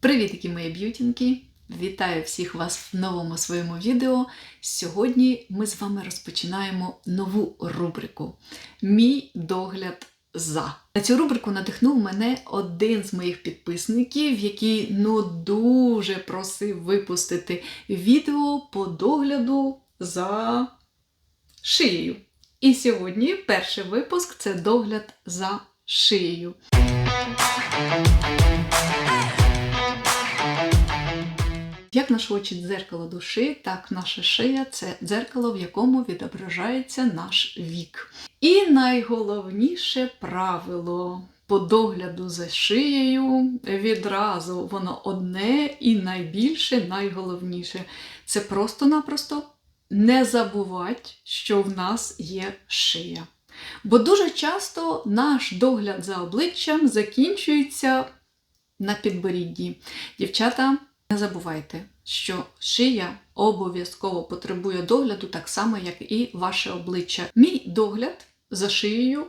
Привітки, мої б'ютінки! Вітаю всіх вас в новому своєму відео. Сьогодні ми з вами розпочинаємо нову рубрику Мій догляд за. На цю рубрику надихнув мене один з моїх підписників, який ну дуже просив випустити відео по догляду за шиєю. І сьогодні перший випуск це догляд за шиєю. Як наші очі дзеркало душі, так наша шия це дзеркало, в якому відображається наш вік. І найголовніше правило по догляду за шиєю відразу воно одне і найбільше, найголовніше це просто-напросто не забувати, що в нас є шия. Бо дуже часто наш догляд за обличчям закінчується на підборідді. Дівчата, не забувайте, що шия обов'язково потребує догляду так само, як і ваше обличчя. Мій догляд за шиєю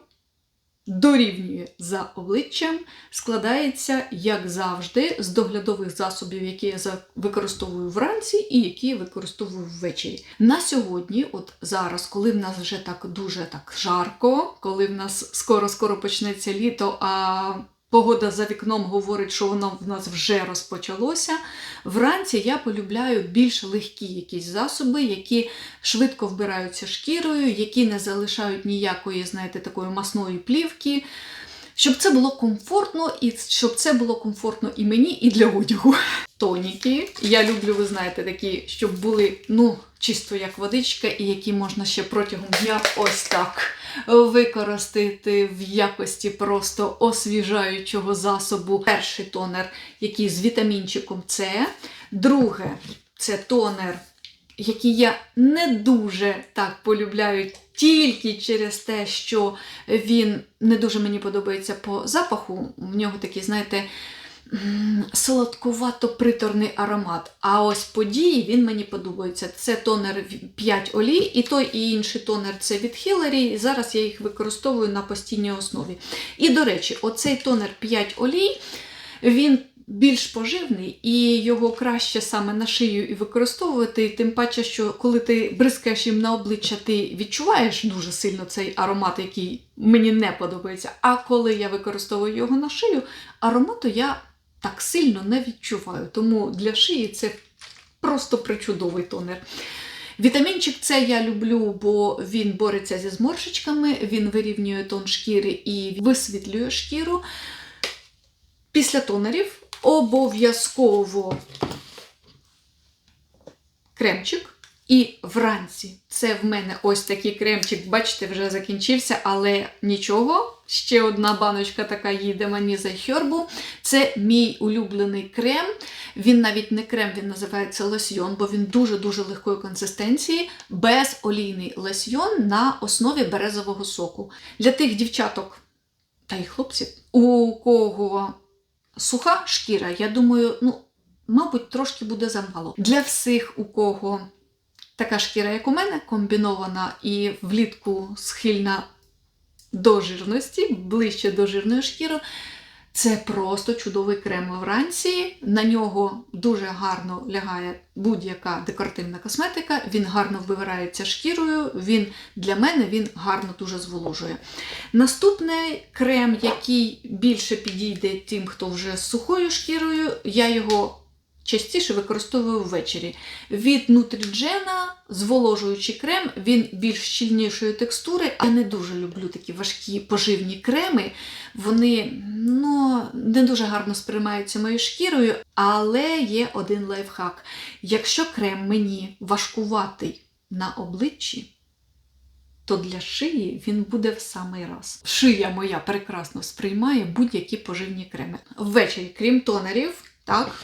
дорівнює за обличчям, складається, як завжди, з доглядових засобів, які я використовую вранці і які я використовую ввечері. На сьогодні, от зараз, коли в нас вже так дуже так жарко, коли в нас скоро-скоро почнеться літо, а Погода за вікном говорить, що воно в нас вже розпочалося. Вранці я полюбляю більш легкі якісь засоби, які швидко вбираються шкірою, які не залишають ніякої, знаєте, такої масної плівки. Щоб це було комфортно, і щоб це було комфортно і мені, і для одягу. Тоніки. Я люблю, ви знаєте, такі, щоб були ну, чисто як водичка, і які можна ще протягом дня ось так використати в якості просто освіжаючого засобу. Перший тонер, який з вітамінчиком С. Друге, це тонер, який я не дуже так полюбляю тільки через те, що він не дуже мені подобається по запаху. В нього такий, знаєте, солодкувато-приторний аромат. А ось по дії він мені подобається. Це тонер 5 олій, і той і інший тонер це від. І зараз я їх використовую на постійній основі. І, до речі, оцей тонер 5 олій, він більш поживний, і його краще саме на шию і використовувати. Тим паче, що коли ти бризкаєш їм на обличчя, ти відчуваєш дуже сильно цей аромат, який мені не подобається. А коли я використовую його на шию, аромату я так сильно не відчуваю. Тому для шиї це просто причудовий тонер. Вітамінчик С я люблю, бо він бореться зі зморшечками, він вирівнює тон шкіри і висвітлює шкіру. Після тонерів обов'язково кремчик. І вранці це в мене ось такий кремчик, бачите, вже закінчився, але нічого. Ще одна баночка така їде мені за хьорбу. Це мій улюблений крем. Він навіть не крем, він називається лосьйон, бо він дуже-дуже легкої консистенції, безолійний лосьйон на основі березового соку. Для тих дівчаток та й хлопців, у кого суха шкіра, я думаю, ну, мабуть, трошки буде замало. Для всіх, у кого така шкіра, як у мене, комбінована і влітку схильна до жирності, ближче до жирної шкіри. Це просто чудовий крем вранці. На нього дуже гарно лягає будь-яка декоративна косметика. Він гарно вбирається шкірою. Він для мене він гарно дуже зволожує. Наступний крем, який більше підійде тим, хто вже з сухою шкірою, я його частіше використовую ввечері. Від Нутріджена зволожуючий крем, він більш щільнішої текстури. Я не дуже люблю такі важкі поживні креми. Вони ну, не дуже гарно сприймаються моєю шкірою, але є один лайфхак. Якщо крем мені важкуватий на обличчі, то для шиї він буде в самий раз. Шия моя прекрасно сприймає будь-які поживні креми. Ввечері, крім тонерів, так,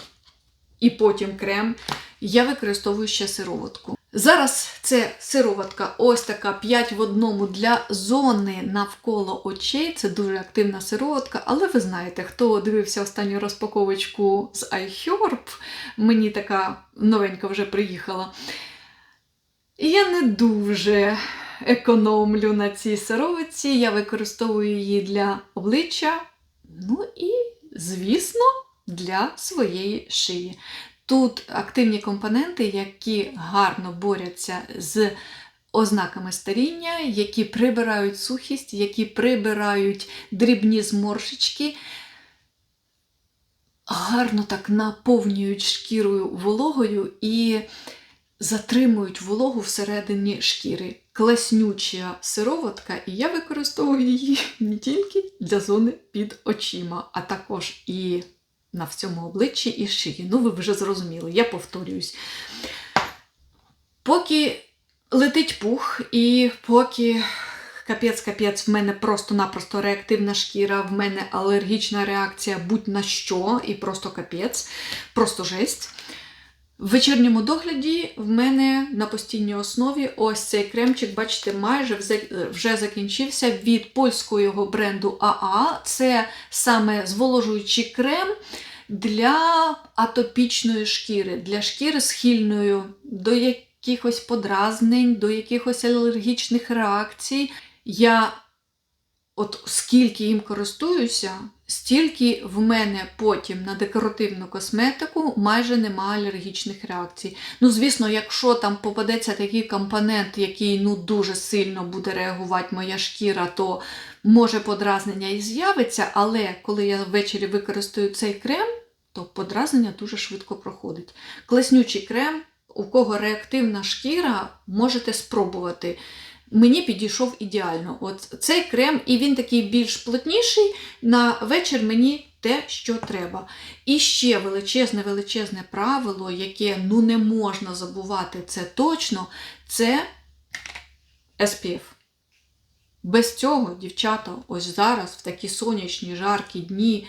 і потім крем, я використовую ще сироватку. Зараз це сироватка ось така 5 в одному для зони навколо очей. Це дуже активна сироватка, але ви знаєте, хто дивився останню розпаковочку з iHerb, мені така новенька вже приїхала. Я не дуже економлю на цій сироватці, я використовую її для обличчя. Ну і, звісно, для своєї шиї. Тут активні компоненти, які гарно борються з ознаками старіння, які прибирають сухість, які прибирають дрібні зморшечки, гарно так наповнюють шкірою вологою і затримують вологу всередині шкіри. Класнюча сироватка, і я використовую її не тільки для зони під очима, а також і на всьому обличчі і шиї. Ну, ви вже зрозуміли, я повторююсь. Поки летить пух, і поки капець-капець, в мене просто-напросто реактивна шкіра, в мене алергічна реакція будь-на що, і просто капець, просто жесть. В вечірньому догляді в мене на постійній основі ось цей кремчик, бачите, майже вже- закінчився від польського бренду АА. Це саме зволожуючий крем для атопічної шкіри, для шкіри схильною до якихось подразнень, до якихось алергічних реакцій. Я от скільки їм користуюся, стільки в мене потім на декоративну косметику майже немає алергічних реакцій. Ну, звісно, якщо там попадеться такий компонент, який ну дуже сильно буде реагувати моя шкіра, то може подразнення і з'явиться, але коли я ввечері використаю цей крем, то подразнення дуже швидко проходить. Класнючий крем, у кого реактивна шкіра, можете спробувати. Мені підійшов ідеально. От цей крем, і він такий більш плотніший. На вечір мені те, що треба. І ще величезне, величезне правило, яке ну не можна забувати, це точно, це SPF. Без цього, дівчата, ось зараз, в такі сонячні, жаркі дні,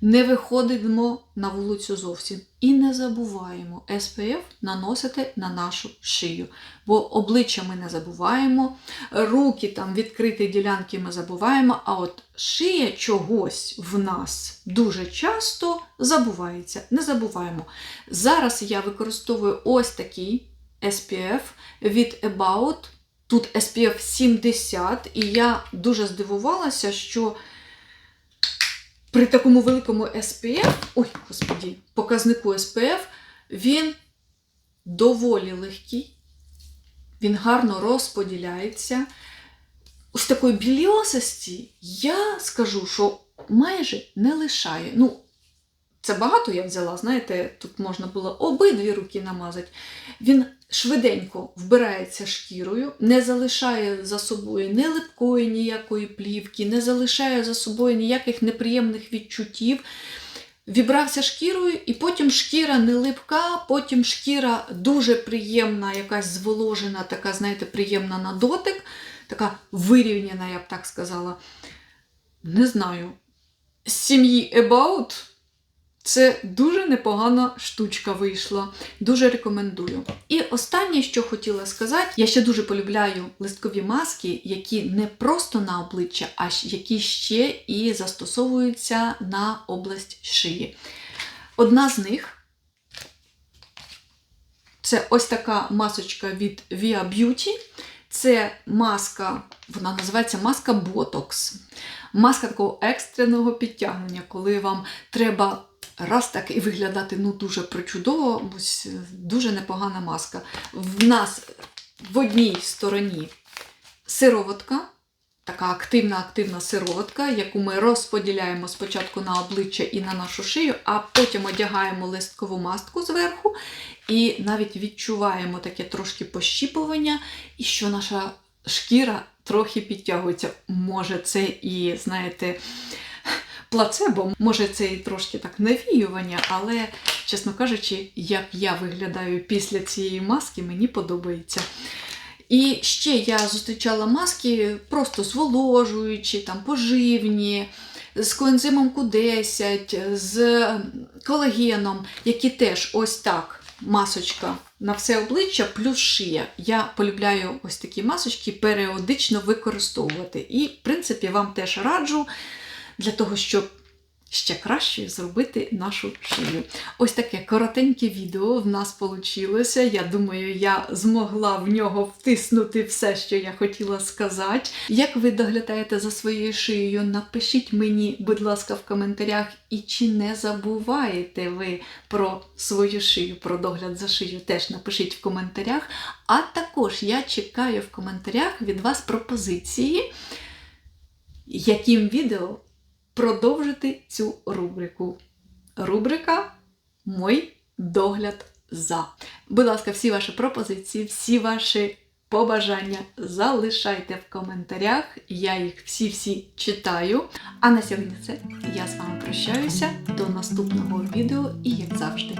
не виходимо на вулицю зовсім. І не забуваємо SPF наносити на нашу шию. Бо обличчя ми не забуваємо, руки там відкриті ділянки ми забуваємо, а от шия чогось в нас дуже часто забувається. Не забуваємо. Зараз я використовую ось такий SPF від About. Тут SPF 70, і я дуже здивувалася, що при такому великому SPF, ой, господі, показнику SPF, він доволі легкий, він гарно розподіляється. Ось такої біліосості я скажу, що майже не лишає. Ну, це багато я взяла, знаєте, тут можна було обидві руки намазати. Він швиденько вбирається шкірою, не залишає за собою ні липкої ніякої плівки, не залишає за собою ніяких неприємних відчуттів. Вібрався шкірою, і потім шкіра не липка, потім шкіра дуже приємна, якась зволожена, така, знаєте, приємна на дотик, така вирівняна, я б так сказала. Не знаю. З сім'ї About це дуже непогана штучка вийшла. Дуже рекомендую. І останнє, що хотіла сказати, я ще дуже полюбляю листкові маски, які не просто на обличчя, а які ще і застосовуються на область шиї. Одна з них це ось така масочка від Via Beauty. Це маска, вона називається маска Botox. Маска такого екстреного підтягнення, коли вам треба раз так і виглядати ну, дуже причудово, ось е, дуже непогана маска. В нас в одній стороні сироватка, така активна-активна сироватка, яку ми розподіляємо спочатку на обличчя і на нашу шию, а потім одягаємо листкову мастку зверху і навіть відчуваємо таке трошки пощіпування, і що наша шкіра трохи підтягується. Може, це і, знаєте, плацебо, може, це і трошки так навіювання, але, чесно кажучи, як я виглядаю після цієї маски, мені подобається. І ще я зустрічала маски просто зволожуючі, там, поживні, з коензимом Q10, з колагеном, які теж ось так масочка на все обличчя плюс шия. Я полюбляю ось такі масочки періодично використовувати. І, в принципі, вам теж раджу для того, щоб ще кращою зробити нашу шию. Ось таке коротеньке відео в нас вийшло. Я думаю, я змогла в нього втиснути все, що я хотіла сказати. Як ви доглядаєте за своєю шиєю, напишіть мені, будь ласка, в коментарях, і чи не забуваєте ви про свою шию, про догляд за шиєю, теж напишіть в коментарях. А також я чекаю в коментарях від вас пропозиції, яким відео продовжити цю рубрику. Рубрика Мой догляд за. Будь ласка, всі ваші пропозиції, всі ваші побажання залишайте в коментарях. Я їх всі-всі читаю. А на сьогодні це я з вами прощаюся. До наступного відео і, як завжди,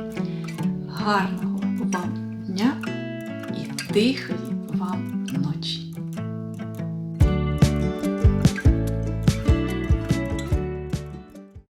гарного вам дня і тихої вам